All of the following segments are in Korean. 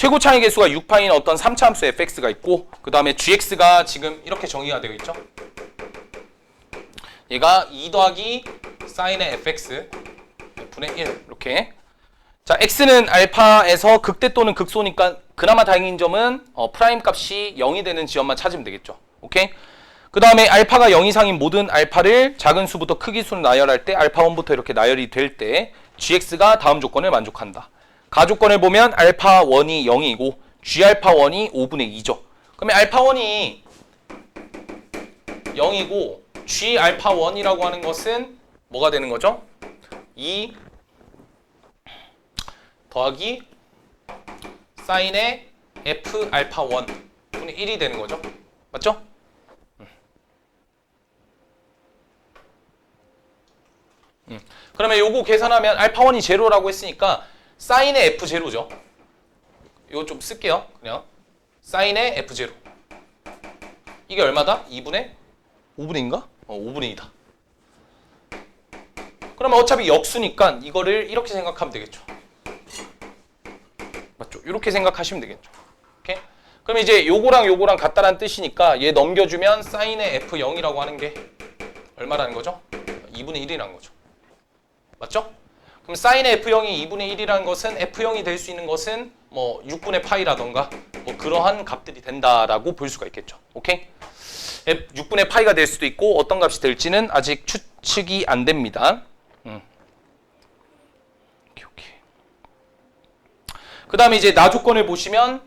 최고 차이 개수가 6파인 어떤 3차 함수 fx가 있고 그 다음에 gx가 지금 이렇게 정의가 되어 있죠. 얘가 2 더하기 사인의 fx 분의 1 이렇게 자 x는 알파에서 극대 또는 극소니까 그나마 다행인 점은 어, 프라임 값이 0이 되는 지점만 찾으면 되겠죠. 오케이? 그 다음에 알파가 0 이상인 모든 알파를 작은 수부터 크기 수로 나열할 때 알파 1부터 이렇게 나열이 될 때 gx가 다음 조건을 만족한다. 가조건을 보면 알파 1이 0이고 g 알파 1이 5분의 2죠. 그러면 알파 1이 0이고 g 알파 1이라고 하는 것은 뭐가 되는 거죠? 2 더하기 사인의 f 알파 1 분의 1이 되는 거죠. 맞죠? 음. 음. 그러면 요거 계산하면 알파 1이 제로라고 했으니까 사인의 f 제로죠. 이거 좀 쓸게요. 그냥 사인의 f 제로. 이게 얼마다? 2분의 5분의인가? 어, 5분의 2다. 그러면 어차피 역수니까 이거를 이렇게 생각하면 되겠죠. 맞죠? 이렇게 생각하시면 되겠죠. 오케이? 그럼 이제 요거랑 요거랑 같다라는 뜻이니까 얘 넘겨주면 사인의 f0이라고 하는 게 얼마라는 거죠? 2분의 1이라는 거죠. 맞죠? 그럼 사인의 f0이 2분의 1이라는 것은 f0이 될 수 있는 것은 뭐 6분의 파이라던가 뭐 그러한 값들이 된다라고 볼 수가 있겠죠. 오케이? 6분의 파이가 될 수도 있고 어떤 값이 될지는 아직 추측이 안 됩니다. 음. 오케이, 오케이. 그 다음에 이제 나 조건을 보시면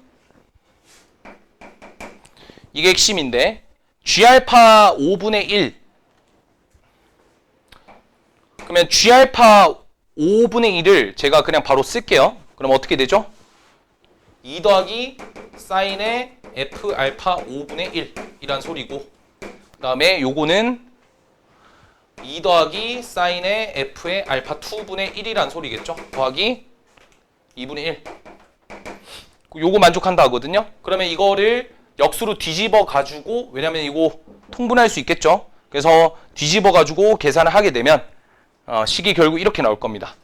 이게 핵심인데 G알파 5분의 1 그러면 G알파 5분의 1을 제가 그냥 바로 쓸게요. 그럼 어떻게 되죠? 2 더하기 사인의 F 알파 5분의 1 이란 소리고 그 다음에 요거는 2 더하기 사인의 F의 알파 2분의 1이란 소리겠죠? 더하기 2분의 1 요거 만족한다 하거든요. 그러면 이거를 역수로 뒤집어 가지고 왜냐면 이거 통분할 수 있겠죠. 그래서 뒤집어 가지고 계산을 하게 되면 어, 식이 결국 이렇게 나올 겁니다.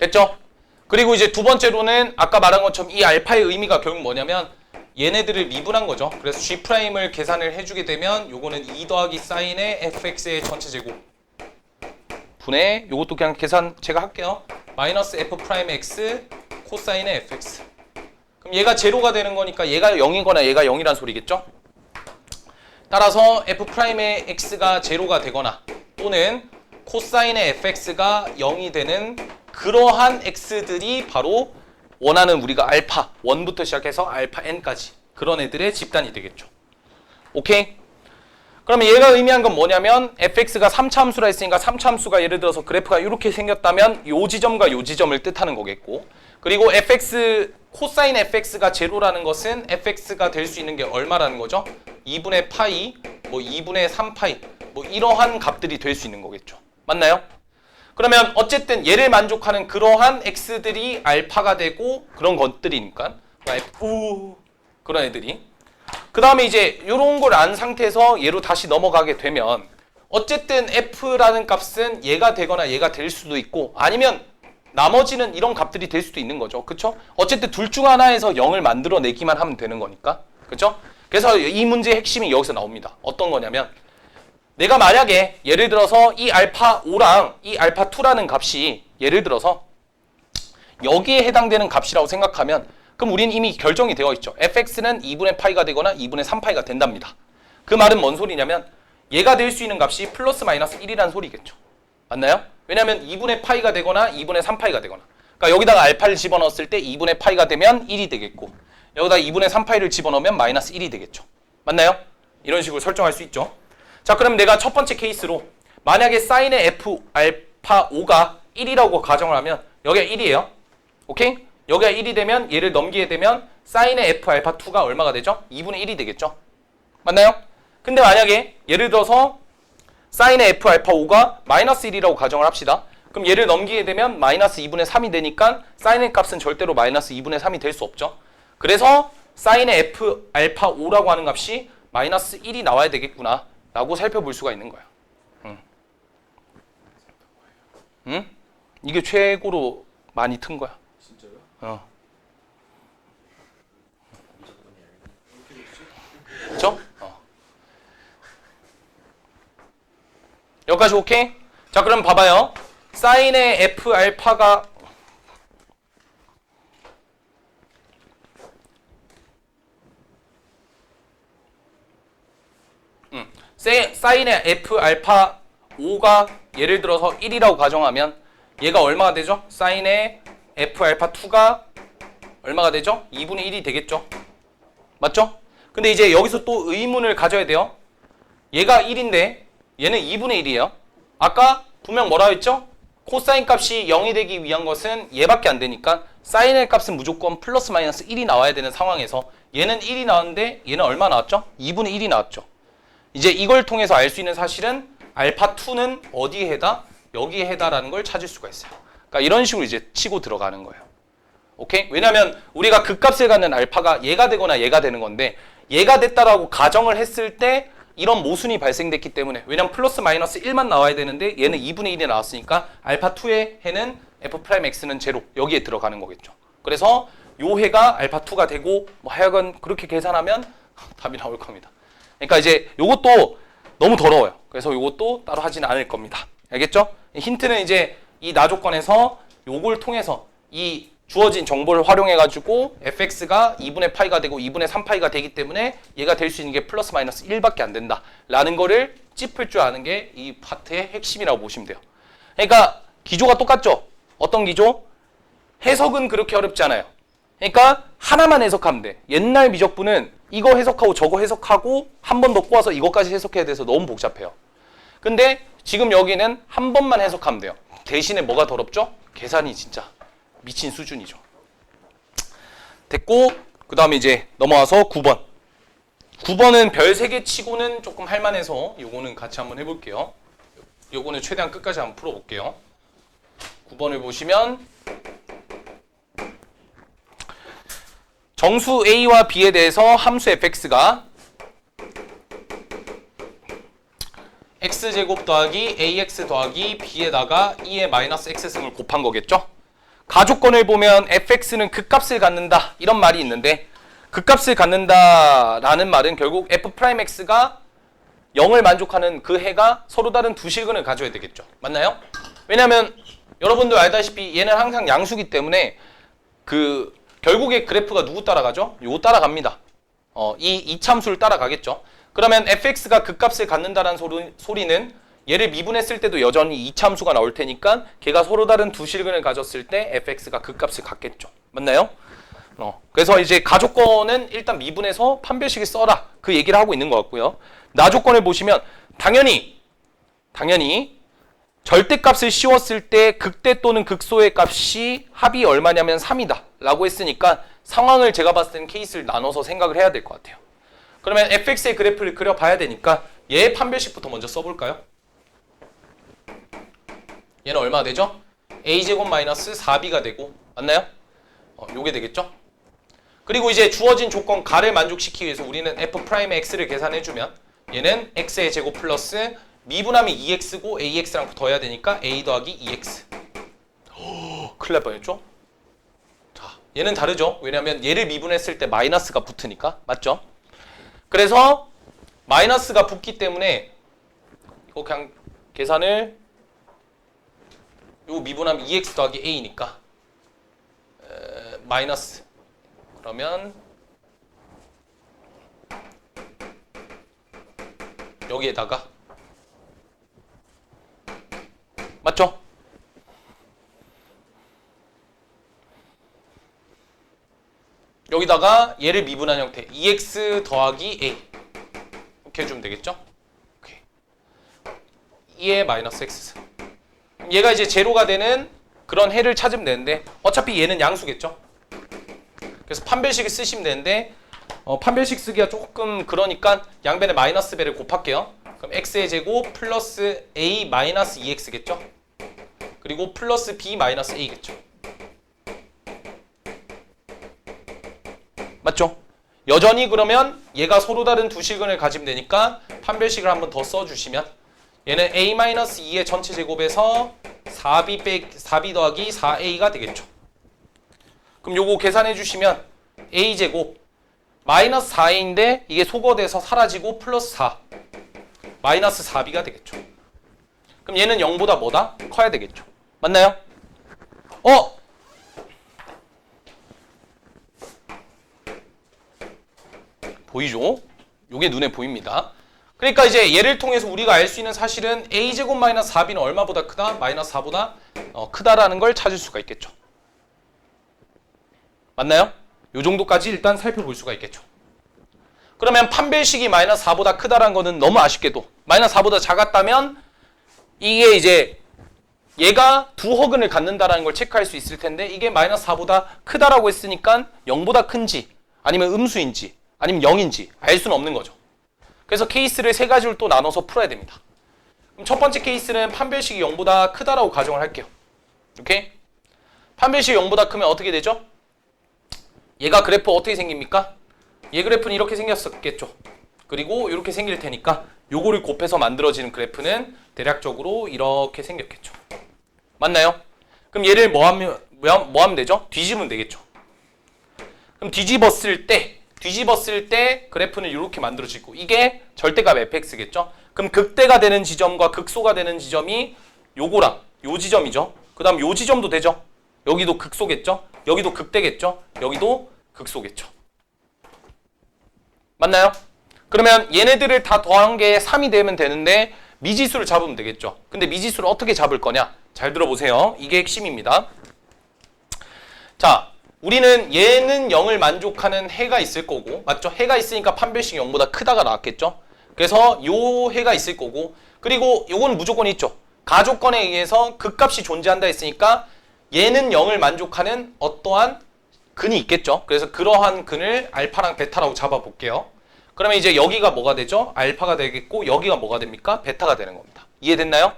됐죠? 그리고 이제 두 번째로는 아까 말한 것처럼 이 알파의 의미가 결국 뭐냐면 얘네들을 미분한 거죠. 그래서 G'을 계산을 해주게 되면 요거는 2 더하기 사인의 fx의 전체 제곱 분의 요것도 그냥 계산 제가 할게요. 마이너스 f 프라임 x 코사인의 fx 그럼 얘가 제로가 되는 거니까 얘가 0이거나 얘가 0이란 소리겠죠? 따라서 f 프라임의 x가 제로가 되거나 또는 코사인의 fx가 0이 되는 그러한 x들이 바로 원하는 우리가 알파 1부터 시작해서 알파 n까지 그런 애들의 집단이 되겠죠. 오케이? 그러면 얘가 의미한 건 뭐냐면 fx가 3차 함수라 했으니까 3차 함수가 예를 들어서 그래프가 이렇게 생겼다면 요 지점과 요 지점을 뜻하는 거겠고 그리고 fx 코사인 fx가 제로라는 것은 fx가 될 수 있는 게 얼마라는 거죠? 2분의 파이, 뭐 2분의 3파이 뭐 이러한 값들이 될 수 있는 거겠죠. 맞나요? 그러면 어쨌든 얘를 만족하는 그러한 x들이 알파가 되고 그런 것들이니까 우 그런 애들이 그 다음에 이제 이런 걸 안 상태에서 얘로 다시 넘어가게 되면 어쨌든 f라는 값은 얘가 되거나 얘가 될 수도 있고 아니면 나머지는 이런 값들이 될 수도 있는 거죠. 그렇죠? 어쨌든 둘 중 하나에서 0을 만들어내기만 하면 되는 거니까. 그렇죠? 그래서 이 문제의 핵심이 여기서 나옵니다. 어떤 거냐면 내가 만약에 예를 들어서 이 알파 5랑 이 알파 2라는 값이 예를 들어서 여기에 해당되는 값이라고 생각하면 그럼 우리는 이미 결정이 되어 있죠. fx는 2분의 파이가 되거나 2분의 3파이가 된답니다. 그 말은 뭔 소리냐면 얘가 될 수 있는 값이 플러스 마이너스 1이라는 소리겠죠. 맞나요? 왜냐하면 2분의 파이가 되거나 2분의 3파이가 되거나 그러니까 여기다가 알파를 집어넣었을 때 2분의 파이가 되면 1이 되겠고 여기다 2분의 3파이를 집어넣으면 마이너스 1이 되겠죠. 맞나요? 이런 식으로 설정할 수 있죠. 자, 그럼 내가 첫 번째 케이스로 만약에 사인의 f 알파 5가 1이라고 가정을 하면 여기가 1이에요. 오케이? 여기가 1이 되면 얘를 넘기게 되면 사인의 f 알파 2가 얼마가 되죠? 2분의 1이 되겠죠. 맞나요? 근데 만약에 예를 들어서 사인의 f 알파 5가 마이너스 1이라고 가정을 합시다. 그럼 얘를 넘기게 되면 마이너스 2분의 3이 되니까 사인의 값은 절대로 마이너스 2분의 3이 될 수 없죠. 그래서 사인의 f 알파 5라고 하는 값이 마이너스 1이 나와야 되겠구나 라고 살펴볼 수가 있는 거야. 응? 응? 이게 최고로 많이 튼 거야. 진짜요? 어. 그렇죠? 어. 여기까지 오케이? 자, 그럼 봐봐요. 사인의 f 알파가 음, 세- 사인의 f 알파 5가 예를 들어서 1이라고 가정하면 얘가 얼마가 되죠? 사인의 f 알파 2가 얼마가 되죠? 2분의 1이 되겠죠? 맞죠? 근데 이제 여기서 또 의문을 가져야 돼요. 얘가 1인데 얘는 2분의 1이에요. 아까 분명 뭐라 했죠? 코사인 값이 0이 되기 위한 것은 얘밖에 안 되니까 사인의 값은 무조건 플러스 마이너스 1이 나와야 되는 상황에서 얘는 1이 나왔는데 얘는 얼마 나왔죠? 2분의 1이 나왔죠. 이제 이걸 통해서 알 수 있는 사실은 알파 2는 어디에 해다? 여기에 해다라는 걸 찾을 수가 있어요. 그러니까 이런 식으로 이제 치고 들어가는 거예요. 오케이? 왜냐하면 우리가 극값을 갖는 알파가 얘가 되거나 얘가 되는 건데 얘가 됐다라고 가정을 했을 때 이런 모순이 발생됐기 때문에 왜냐면 플러스 마이너스 1만 나와야 되는데 얘는 2분의 1이 나왔으니까 알파 2의 해는 f 프라임 x는 제로 여기에 들어가는 거겠죠. 그래서 요 해가 알파 2가 되고 뭐 하여간 그렇게 계산하면 답이 나올 겁니다. 그러니까 이제 요것도 너무 더러워요. 그래서 요것도 따로 하지는 않을 겁니다. 알겠죠? 힌트는 이제 이 나조건에서 요걸 통해서 이 주어진 정보를 활용해 가지고 fx가 2분의 파이가 되고 2분의 3파이가 되기 때문에 얘가 될 수 있는 게 플러스 마이너스 1밖에 안 된다 라는 거를 짚을 줄 아는 게 이 파트의 핵심이라고 보시면 돼요. 그러니까 기조가 똑같죠? 어떤 기조? 해석은 그렇게 어렵지 않아요. 그러니까 하나만 해석하면 돼. 옛날 미적분은 이거 해석하고 저거 해석하고 한 번 더 꼬아서 이것까지 해석해야 돼서 너무 복잡해요. 근데 지금 여기는 한 번만 해석하면 돼요. 대신에 뭐가 더럽죠? 계산이 진짜 미친 수준이죠. 됐고 그 다음에 이제 넘어와서 9번. 9번은 별 3개 치고는 조금 할만해서 요거는 같이 한번 해볼게요. 요거는 최대한 끝까지 한번 풀어볼게요. 9번을 보시면 정수 a와 b에 대해서 함수 fx가 x제곱 더하기 ax 더하기 b에다가 2의 마이너스 x승을 곱한 거겠죠? 가족권을 보면 fx는 극값을 갖는다 이런 말이 있는데 극값을 갖는다라는 말은 결국 f'x가 0을 만족하는 그 해가 서로 다른 두 실근을 가져야 되겠죠. 맞나요? 왜냐하면 여러분들 알다시피 얘는 항상 양수기 때문에 그 결국에 그래프가 누구 따라가죠? 요거 따라갑니다. 어, 이 이참수를 따라가겠죠. 그러면 fx가 극값을 갖는다는 소리, 소리는 얘를 미분했을 때도 여전히 이참수가 나올 테니까 걔가 서로 다른 두 실근을 가졌을 때 fx가 극값을 갖겠죠. 맞나요? 어, 그래서 이제 가조건은 일단 미분해서 판별식에 써라 그 얘기를 하고 있는 것 같고요. 나조건을 보시면 당연히 당연히 절대값을 씌웠을 때 극대 또는 극소의 값이 합이 얼마냐면 3이다 라고 했으니까 상황을 제가 봤을 때는 케이스를 나눠서 생각을 해야 될 것 같아요. 그러면 fx의 그래프를 그려봐야 되니까 얘 판별식부터 먼저 써볼까요? 얘는 얼마 되죠? a제곱 마이너스 4b가 되고 맞나요? 어, 요게 되겠죠? 그리고 이제 주어진 조건 가를 만족시키기 위해서 우리는 f 프라임 x를 계산해주면 얘는 x의 제곱 플러스 미분하면 2x고 ax랑 붙어야 되니까 a 더하기 2x 오, 큰일 날 뻔했죠? 자, 얘는 다르죠? 왜냐하면 얘를 미분했을 때 마이너스가 붙으니까 맞죠? 그래서 마이너스가 붙기 때문에 이거 그냥 계산을 요 미분하면 2x 더하기 a니까 에, 마이너스 그러면 여기에다가 맞죠? 여기다가 얘를 미분한 형태 2x 더하기 a 이렇게 해주면 되겠죠? 오케이. 2의 마이너스 x 얘가 이제 제로가 되는 그런 해를 찾으면 되는데 어차피 얘는 양수겠죠? 그래서 판별식을 쓰시면 되는데 어, 판별식 쓰기가 조금 그러니까 양변에 마이너스 배를 곱할게요. 그럼 x의 제곱 플러스 a 마이너스 2x겠죠? 그리고 플러스 b 마이너스 a겠죠. 맞죠? 여전히 그러면 얘가 서로 다른 두 실근을 가지면 되니까 판별식을 한번 더 써주시면 얘는 a-2의 전체 제곱에서 4b 빼 4b 더하기 4a가 되겠죠. 그럼 요거 계산해 주시면 a 제곱 마이너스 4a인데 이게 소거돼서 사라지고 플러스 4 마이너스 4b가 되겠죠. 그럼 얘는 0보다 뭐다? 커야 되겠죠. 맞나요? 어? 보이죠? 요게 눈에 보입니다. 그러니까 이제 얘를 통해서 우리가 알 수 있는 사실은 a제곱 마이너스 4b는 얼마보다 크다? 마이너스 4보다 어, 크다라는 걸 찾을 수가 있겠죠. 맞나요? 요 정도까지 일단 살펴볼 수가 있겠죠. 그러면 판별식이 마이너스 4보다 크다라는 거는 너무 아쉽게도 마이너스 4보다 작았다면 이게 이제 얘가 두 허근을 갖는다라는 걸 체크할 수 있을 텐데 이게 마이너스 4보다 크다라고 했으니까 0보다 큰지 아니면 음수인지 아니면 0인지 알 수는 없는 거죠. 그래서 케이스를 세 가지로 또 나눠서 풀어야 됩니다. 그럼 첫 번째 케이스는 판별식이 0보다 크다라고 가정을 할게요. 오케이? 판별식이 0보다 크면 어떻게 되죠? 얘가 그래프 어떻게 생깁니까? 얘 그래프는 이렇게 생겼었겠죠. 그리고 이렇게 생길 테니까 요거를 곱해서 만들어지는 그래프는 대략적으로 이렇게 생겼겠죠. 맞나요? 그럼 얘를 뭐 하면 뭐 함- 뭐 하면 되죠? 뒤집으면 되겠죠. 그럼 뒤집었을 때 뒤집었을 때 그래프는 이렇게 만들어지고 이게 절대값 fx겠죠. 그럼 극대가 되는 지점과 극소가 되는 지점이 요거랑 요 지점이죠. 그 다음 요 지점도 되죠. 여기도 극소겠죠. 여기도 극대겠죠. 여기도 극소겠죠. 맞나요? 그러면 얘네들을 다 더한 게 3이 되면 되는데 미지수를 잡으면 되겠죠. 근데 미지수를 어떻게 잡을 거냐? 잘 들어보세요. 이게 핵심입니다. 자, 우리는 얘는 0을 만족하는 해가 있을 거고, 맞죠? 해가 있으니까 판별식이 0보다 크다가 나왔겠죠? 그래서 요 해가 있을 거고, 그리고 요건 무조건 있죠. 가조건에 의해서 극값이 존재한다 했으니까 얘는 0을 만족하는 어떠한 근이 있겠죠. 그래서 그러한 근을 알파랑 베타라고 잡아볼게요. 그러면 이제 여기가 뭐가 되죠? 알파가 되겠고 여기가 뭐가 됩니까? 베타가 되는 겁니다. 이해됐나요?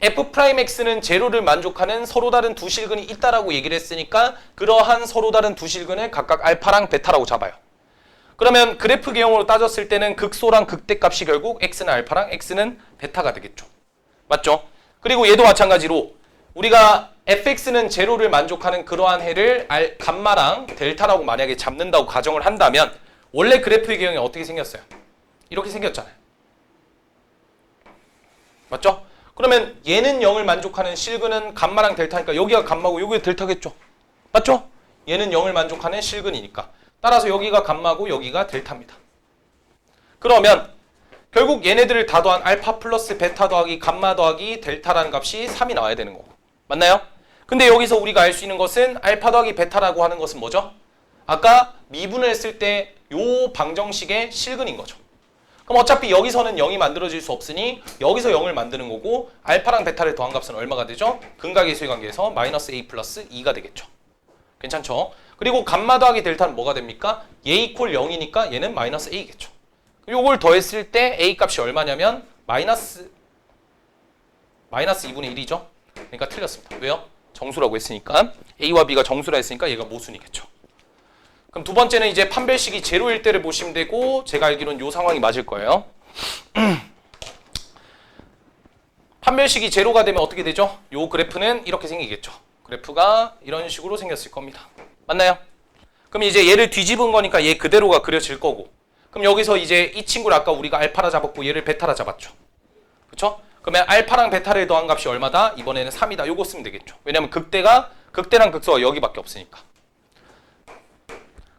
F'X는 제로를 만족하는 서로 다른 두 실근이 있다라고 얘기를 했으니까 그러한 서로 다른 두 실근을 각각 알파랑 베타라고 잡아요. 그러면 그래프 개형으로 따졌을 때는 극소랑 극대 값이 결국 X는 알파랑 X는 베타가 되겠죠. 맞죠? 그리고 얘도 마찬가지로 우리가 fx는 제로를 만족하는 그러한 해를 알, 감마랑 델타라고 만약에 잡는다고 가정을 한다면 원래 그래프의 개형이 어떻게 생겼어요? 이렇게 생겼잖아요. 맞죠? 그러면 얘는 0을 만족하는 실근은 감마랑 델타니까 여기가 감마고 여기가 델타겠죠? 맞죠? 얘는 0을 만족하는 실근이니까 따라서 여기가 감마고 여기가 델타입니다. 그러면 결국 얘네들을 다 더한 알파 플러스 베타 더하기 감마 더하기 델타라는 값이 3이 나와야 되는 거고 맞나요? 근데 여기서 우리가 알 수 있는 것은 알파 더하기 베타라고 하는 것은 뭐죠? 아까 미분을 했을 때 요 방정식의 실근인 거죠. 그럼 어차피 여기서는 0이 만들어질 수 없으니 여기서 0을 만드는 거고 알파랑 베타를 더한 값은 얼마가 되죠? 근각의 수의 관계에서 마이너스 a 플러스 2가 되겠죠. 괜찮죠? 그리고 감마 더하기 델타는 뭐가 됩니까? 얘 이퀄 0이니까 얘는 마이너스 a겠죠. 요걸 더했을 때 a 값이 얼마냐면 마이너스 마이너스 2분의 1이죠. 그러니까 틀렸습니다. 왜요? 정수라고 했으니까 a와 b가 정수라 했으니까 얘가 모순이겠죠. 그럼 두 번째는 이제 판별식이 제로일 때를 보시면 되고 제가 알기로는 요 상황이 맞을 거예요. 판별식이 제로가 되면 어떻게 되죠? 요 그래프는 이렇게 생기겠죠. 그래프가 이런 식으로 생겼을 겁니다. 맞나요? 그럼 이제 얘를 뒤집은 거니까 얘 그대로가 그려질 거고 그럼 여기서 이제 이 친구를 아까 우리가 알파라 잡았고 얘를 베타라 잡았죠. 그렇죠? 그러면 알파랑 베타를 더한 값이 얼마다? 이번에는 3이다. 요거 쓰면 되겠죠. 왜냐면 극대가 극대랑 극소가 여기밖에 없으니까.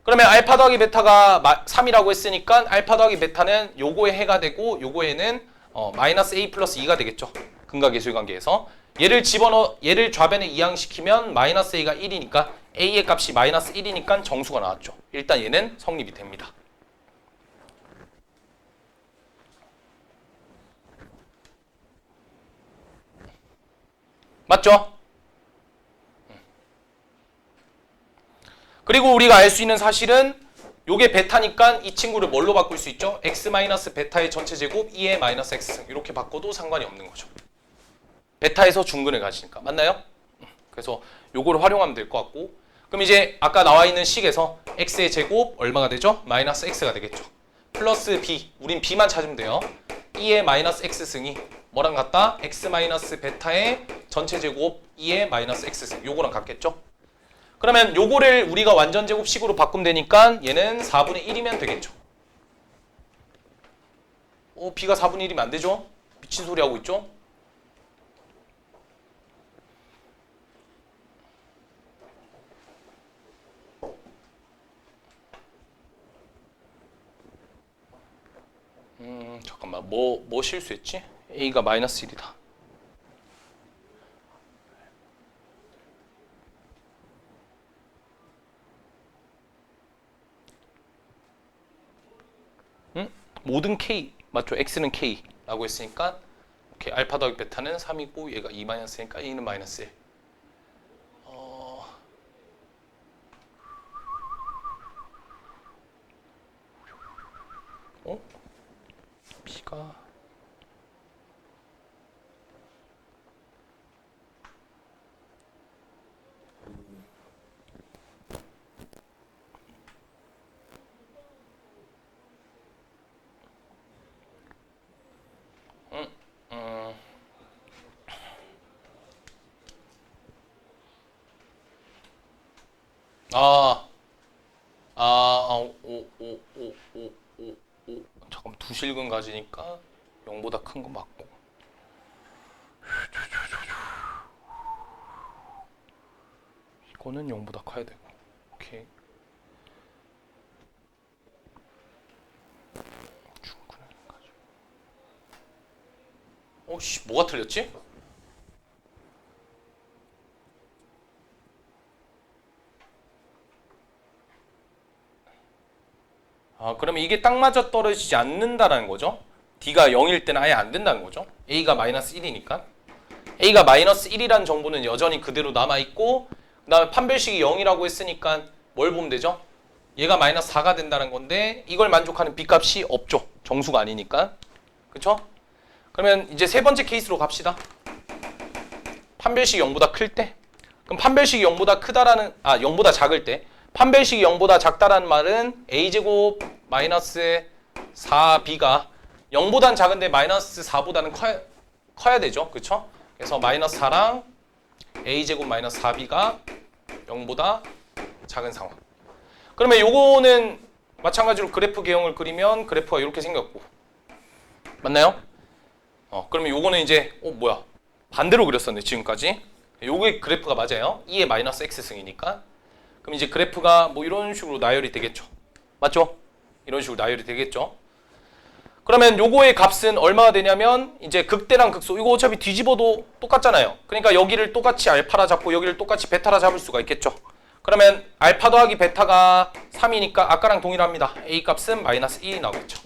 그러면 알파 더하기 베타가 3이라고 했으니까 알파 더하기 베타는 요거에 해가 되고 요거에는 어, 마이너스 a 플러스 2가 되겠죠. 근각예술 관계에서 얘를 집어넣어 얘를 좌변에 이항시키면 마이너스 a가 1이니까 a의 값이 마이너스 1이니까 정수가 나왔죠. 일단 얘는 성립이 됩니다. 맞죠? 그리고 우리가 알 수 있는 사실은 요게 베타니까 이 친구를 뭘로 바꿀 수 있죠? x 마이너스 베타의 전체 제곱 2의 마이너스 x 이렇게 바꿔도 상관이 없는 거죠. 베타에서 중근을 가지니까 맞나요? 그래서 요거를 활용하면 될 것 같고 그럼 이제 아까 나와 있는 식에서 x의 제곱 얼마가 되죠? 마이너스 x가 되겠죠. 플러스 b 우린 b만 찾으면 돼요. 2의 마이너스 x 승이 뭐랑 같다? x 마이너스 베타의 전체 제곱 2의 마이너스 x 승 요거랑 같겠죠? 그러면 요거를 우리가 완전 제곱식으로 바꾸면 되니까 얘는 4분의 1이면 되겠죠. 어, b가 4분의 1이면 안 되죠? 미친 소리 하고 있죠? 음, 잠깐만. 뭐, 뭐 실수했지? a가 마이너스 1이다. 모든 k 맞죠? x는 k라고 했으니까 오케이 알파 더하기 베타는 3이고 얘가 2 마이너스니까 a는 마이너스 1. 어... 어? b가 음, 아, 아, 아, 오, 오, 오, 오, 오, 오, 오. 잠깐 두 실근 가지니까 0보다 큰 거 맞고. 이거는 0보다 커야 되고. 오케이. 가지고. 어, 씨, 뭐가 틀렸지? 아, 그러면 이게 딱 맞아 떨어지지 않는다라는 거죠. D가 0일 때는 아예 안 된다는 거죠. A가 마이너스 1이니까. A가 마이너스 1이라는 정보는 여전히 그대로 남아있고 그 다음에 판별식이 0이라고 했으니까 뭘 보면 되죠? 얘가 마이너스 4가 된다는 건데 이걸 만족하는 B값이 없죠. 정수가 아니니까. 그쵸? 그러면 이제 세 번째 케이스로 갑시다. 판별식이 0보다 클 때. 그럼 판별식이 0보다 크다라는 아 0보다 작을 때. 판별식이 0보다 작다라는 말은 a제곱 마이너스 4b가 0보다는 작은데 마이너스 4보다는 커야, 커야 되죠. 그쵸? 그래서 마이너스 4랑 a제곱 마이너스 4b가 0보다 작은 상황. 그러면 요거는 마찬가지로 그래프 개형을 그리면 그래프가 이렇게 생겼고 맞나요? 어, 그러면 요거는 이제 어 뭐야 반대로 그렸었네 지금까지 요게 그래프가 맞아요 2의 마이너스 x 승이니까 그럼 이제 그래프가 뭐 이런 식으로 나열이 되겠죠 맞죠? 이런 식으로 나열이 되겠죠 그러면 요거의 값은 얼마가 되냐면 이제 극대랑 극소 이거 어차피 뒤집어도 똑같잖아요 그러니까 여기를 똑같이 알파라 잡고 여기를 똑같이 베타라 잡을 수가 있겠죠 그러면 알파 더하기 베타가 3이니까 아까랑 동일합니다 a 값은 마이너스 1이 나오겠죠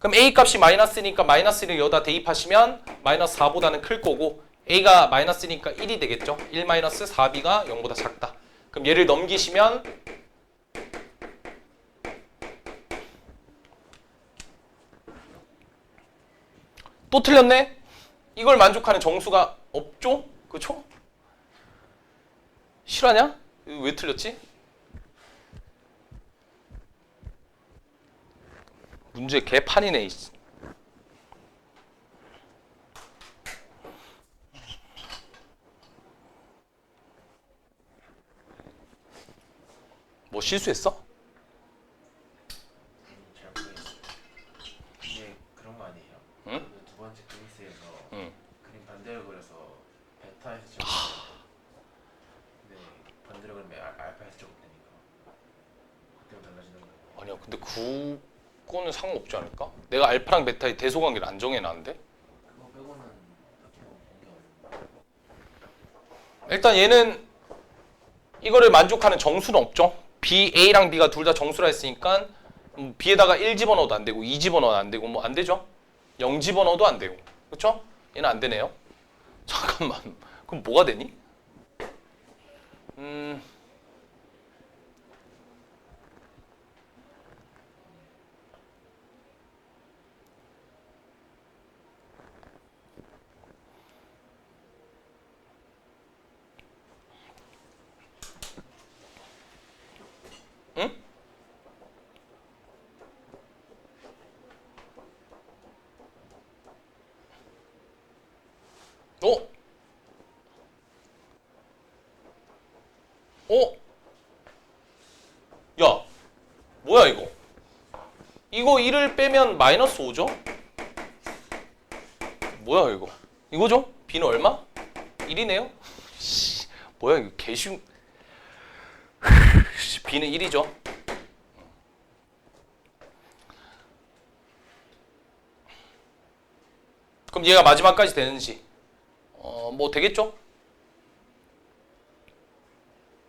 그럼 a 값이 마이너스니까 마이너스를 여기다 대입하시면 마이너스 4보다는 클 거고 a가 마이너스니까 1이 되겠죠. 1 마이너스 4b가 0보다 작다. 그럼 얘를 넘기시면 또 틀렸네? 이걸 만족하는 정수가 없죠? 그쵸? 실화냐? 왜 틀렸지? 문제 개판이네. 이씨. 뭐 실수했어? 잘 모르겠어요. 이게 그런 거 아니에요? 응? 그두 번째 케이스에서 응. 그림 반대로 그려서 베타에서 제곱 네 반대로 그리면 알, 알파에서 제곱 되니까 그때로 달라지는 거예요. 아니야. 근데 그거는 상관없지 않을까? 내가 알파랑 베타의 대소관계를 안 정해놨는데? 그거 빼고는 딱히 뭐 본게 없는 일단 얘는 이거를 만족하는 정수는 없죠. B, A랑 B가 둘 다 정수라 했으니까 음, B에다가 1 집어넣어도 안 되고 2 집어넣어도 안 되고 뭐 안 되죠? 0 집어넣어도 안 되고 그렇죠? 얘는 안 되네요. 잠깐만. 그럼 뭐가 되니? 음 어? 야, 뭐야 이거? 이거 1을 빼면 마이너스 5죠? 뭐야 이거? 이거죠? b는 얼마? 1이네요? 씨, 뭐야 이거 개쉬운 씨, b는 1이죠? 그럼 얘가 마지막까지 되는지 어, 뭐 되겠죠?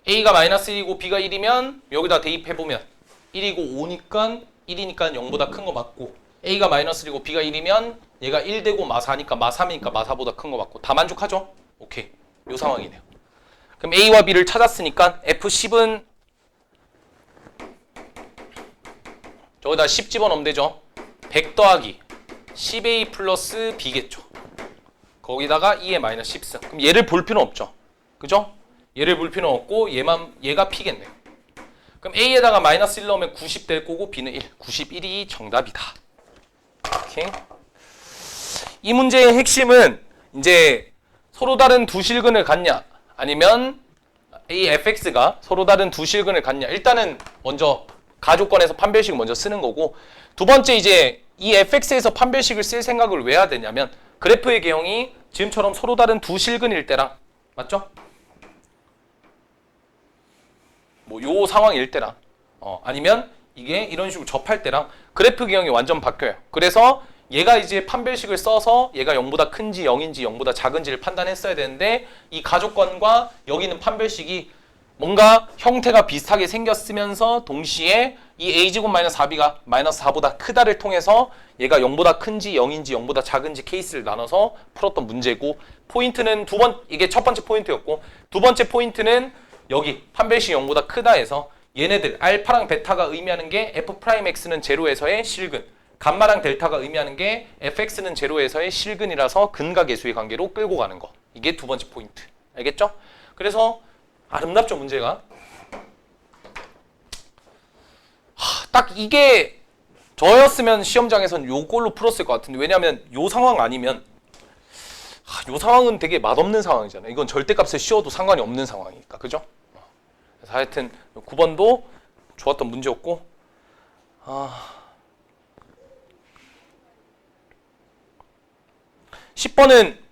A가 마이너스 1이고 B가 1이면 여기다 대입해보면 1이고 5니까 1이니까 0보다 큰 거 맞고 A가 마이너스 1이고 B가 1이면 얘가 1 되고 마 4니까 마 3이니까 마 4보다 큰 거 맞고 다 만족하죠? 오케이. 요 상황이네요. 그럼 A와 B를 찾았으니까 F10은 저기다 10 집어넣으면 되죠? 100 더하기 10A 플러스 B겠죠. 거기다가 2의 마이너스 10승 그럼 얘를 볼 필요는 없죠. 그죠? 얘를 볼 필요는 없고 얘만 얘가 P겠네요. 그럼 A에다가 마이너스 1 넣으면 90 될 거고 B는 1 91이 정답이다. 오케이. 이 문제의 핵심은 이제 서로 다른 두 실근을 갖냐 아니면 A fx가 서로 다른 두 실근을 갖냐. 일단은 먼저 가족권에서 판별식을 먼저 쓰는 거고 두 번째 이제 이 fx에서 판별식을 쓸 생각을 왜 해야 되냐면 그래프의 개형이 지금처럼 서로 다른 두 실근일 때랑 맞죠? 뭐 요 상황일 때랑 어, 아니면 이게 이런 식으로 접할 때랑 그래프 개형이 완전 바뀌어요. 그래서 얘가 이제 판별식을 써서 얘가 0보다 큰지 0인지 0보다 작은지를 판단했어야 되는데 이 가족권과 여기 있는 판별식이 뭔가 형태가 비슷하게 생겼으면서 동시에 이 a제곱 마이너스 4b가 마이너스 4보다 크다를 통해서 얘가 0보다 큰지 0인지 0보다 작은지 케이스를 나눠서 풀었던 문제고 포인트는 두 번 이게 첫 번째 포인트였고 두 번째 포인트는 여기 판별식 0보다 크다 해서 얘네들 알파랑 베타가 의미하는 게 f 프라임 x는 제로에서의 실근 감마랑 델타가 의미하는 게 fx는 제로에서의 실근이라서 근과 계수의 관계로 끌고 가는 거. 이게 두 번째 포인트. 알겠죠? 그래서 아름답죠 문제가? 하, 딱 이게 저였으면 시험장에선 요걸로 풀었을 것 같은데 왜냐하면 요 상황 아니면 하, 요 상황은 되게 맛없는 상황이잖아요. 이건 절대값을 씌워도 상관이 없는 상황이니까. 그죠? 그래서 하여튼 9번도 좋았던 문제였고 아 10번은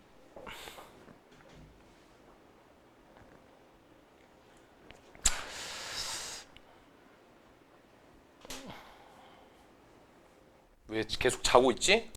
왜 계속 자고 있지?